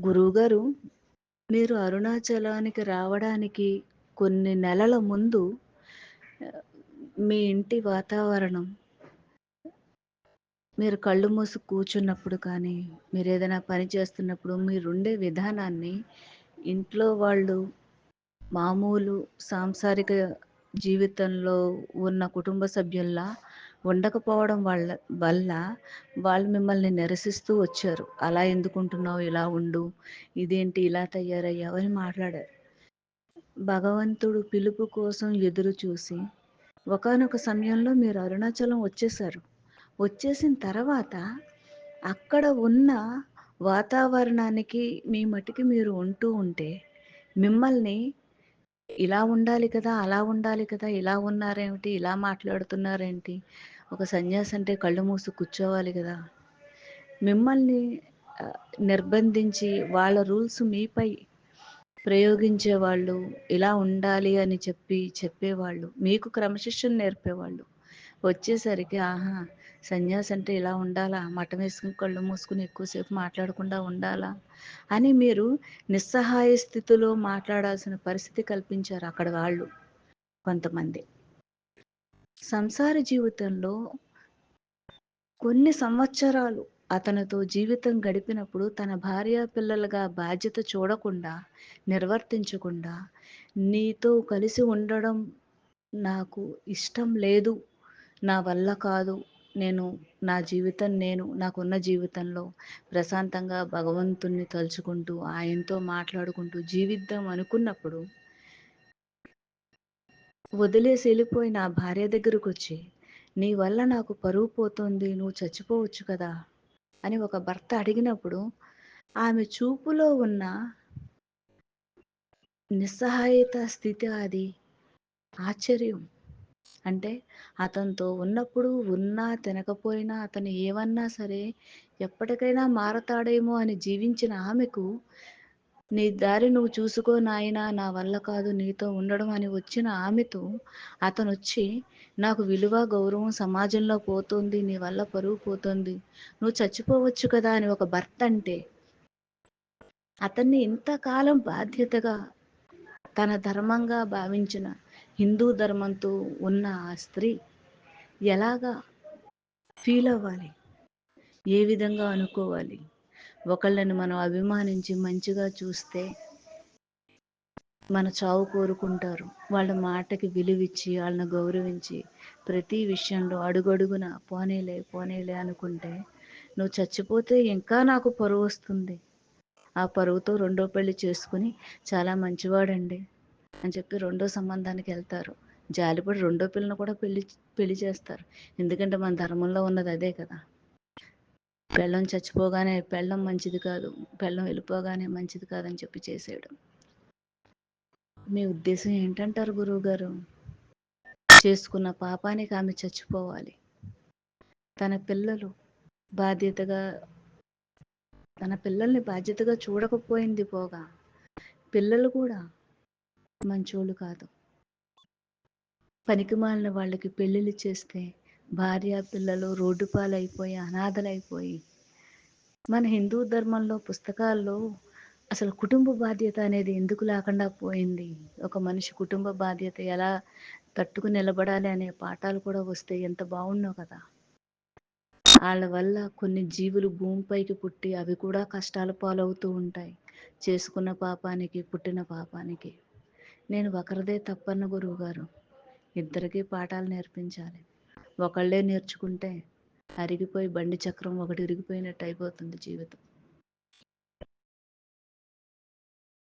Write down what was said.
గురువుగారు మీరు అరుణాచలానికి రావడానికి కొన్ని నెలల ముందు మీ ఇంటి వాతావరణం మీరు కళ్ళు మూసి కూర్చున్నప్పుడు కానీ మీరు ఏదైనా పని చేస్తున్నప్పుడు మీరుండే విధానాన్ని ఇంట్లో వాళ్ళు మామూలు సాంసారిక జీవితంలో ఉన్న కుటుంబ సభ్యుల్లా ఉండకపోవడం వల్ల వల్ల వాళ్ళు మిమ్మల్ని నిరసిస్తూ వచ్చారు. అలా ఎందుకుంటున్నావు? ఇలా ఉండు. ఇదేంటి ఇలా తయారయ్యావు? అని మాట్లాడారు. భగవంతుడు పిలుపు కోసం ఎదురు చూసి ఒకనొక సమయంలో మీరు అరుణాచలం వచ్చేసారు వచ్చేసిన తర్వాత అక్కడ ఉన్న వాతావరణానికి మీ మటుకి మీరు ఉంటూ ఉంటే మిమ్మల్ని ఇలా ఉండాలి కదా అలా ఉండాలి కదా ఇలా ఉన్నారేమిటి? ఇలా మాట్లాడుతున్నారేంటి? ఒక సన్యాసి అంటే కళ్ళు మూసి కూర్చోవాలి కదా. మిమ్మల్ని నిర్బంధించి వాళ్ళ రూల్స్ మీపై ప్రయోగించే వాళ్ళు ఇలా ఉండాలి అని చెప్పి చెప్పేవాళ్ళు మీకు క్రమశిక్షణ నేర్పేవాళ్ళు. వచ్చేసరికి ఆహా సన్యాసి అంటే ఇలా ఉండాలా? మఠం వేసుకుని కళ్ళు మూసుకుని ఎక్కువసేపు మాట్లాడకుండా ఉండాలా? అని మీరు నిస్సహాయ స్థితిలో మాట్లాడాల్సిన పరిస్థితి కల్పించారు అక్కడ వాళ్ళు కొంతమంది. సంసార జీవితంలో కొన్ని సంవత్సరాలు అతనితో జీవితం గడిపినప్పుడు తన భార్య పిల్లలుగా బాధ్యత చూడకుండా నిర్వర్తించకుండా నీతో కలిసి ఉండడం నాకు ఇష్టం లేదు. నా వల్ల కాదు. నేను నా జీవితం నేను నాకున్న జీవితంలో ప్రశాంతంగా భగవంతుణ్ణి తలుచుకుంటూ ఆయనతో మాట్లాడుకుంటూ జీవిద్దాం అనుకున్నప్పుడు వదిలేసి వెళ్ళిపోయి నా భార్య దగ్గరకు వచ్చి నీ వల్ల నాకు పరువు పోతుంది నువ్వు చచ్చిపోవచ్చు కదా అని ఒక భర్త అడిగినప్పుడు ఆమె చూపులో ఉన్న నిస్సహాయత స్థితి అది ఆశ్చర్యం. అంటే అతనితో ఉన్నప్పుడు ఉన్నా తినకపోయినా అతను ఏమన్నా సరే ఎప్పటికైనా మారతాడేమో అని జీవించిన ఆమెకు నీ దారి నువ్వు చూసుకో నాయనా నా వల్ల కాదు నీతో ఉండడం అని వచ్చిన ఆమెతో అతను వచ్చి నాకు విలువ గౌరవం సమాజంలో పోతుంది నీ వల్ల పరువు పోతుంది. నువ్వు చచ్చిపోవచ్చు కదా అని ఒక భర్త అంటే అతన్ని ఇంతకాలం బాధ్యతగా తన ధర్మంగా భావించిన హిందూ ధర్మంతో ఉన్న ఆ స్త్రీ ఎలాగా ఫీల్ అవ్వాలి? ఏ విధంగా అనుకోవాలి? ఒకళ్ళని మనం అభిమానించి మంచిగా చూస్తే మన చావు కోరుకుంటారు. వాళ్ళ మాటకి విలువిచ్చి వాళ్ళని గౌరవించి ప్రతి విషయంలో అడుగడుగున పోనేలే పోనేలే అనుకుంటే నువ్వు చచ్చిపోతే ఇంకా నాకు పరువు వస్తుంది. ఆ పరువుతో రెండో పెళ్ళి చేసుకుని చాలా మంచివాడండి అని చెప్పి రెండో సంబంధానికి వెళ్తారు. జాలిపడి రెండో పిల్లని కూడా పెళ్ళి పెళ్ళి చేస్తారు. ఎందుకంటే మన ధర్మంలో ఉన్నది అదే కదా. పెళ్ళం చచ్చిపోగానే పెళ్ళం మంచిది కాదు పెళ్ళం వెళ్ళిపోగానే మంచిది కాదని చెప్పి చేసేయడం. మీ ఉద్దేశం ఏంటంటారు గురువు గారు చేసుకున్న పాపానికి ఆమె చచ్చిపోవాలి. తన పిల్లలు బాధ్యతగా తన పిల్లల్ని బాధ్యతగా చూడకపోయింది పోగా పిల్లలు కూడా మంచోళ్ళు కాదు. పనికిమాలిన వాళ్ళకి పెళ్ళిళ్ళు చేస్తే భార్య పిల్లలు రోడ్డు పాలైపోయి అనాథలైపోయి. మన హిందూ ధర్మంలో పుస్తకాల్లో అసలు కుటుంబ బాధ్యత అనేది ఎందుకు లేకుండా పోయింది? ఒక మనిషి కుటుంబ బాధ్యత ఎలా తట్టుకు నిలబడాలి అనే పాఠాలు కూడా వస్తే ఎంత బాగుండో కదా! వాళ్ళ వల్ల కొన్ని జీవులు భూమిపైకి పుట్టి అవి కూడా కష్టాల పాలవుతూ ఉంటాయి. చేసుకున్న పాపానికి పుట్టిన పాపానికి. నేను ఒకరిదే తప్పన్న గురువు గారు ఇద్దరికీ పాఠాలు నేర్పించాలి. ఒకళ్ళే నేర్చుకుంటే అరిగిపోయి బండి చక్రం ఒకటి ఇరిగిపోయినట్టు అయిపోతుంది జీవితం.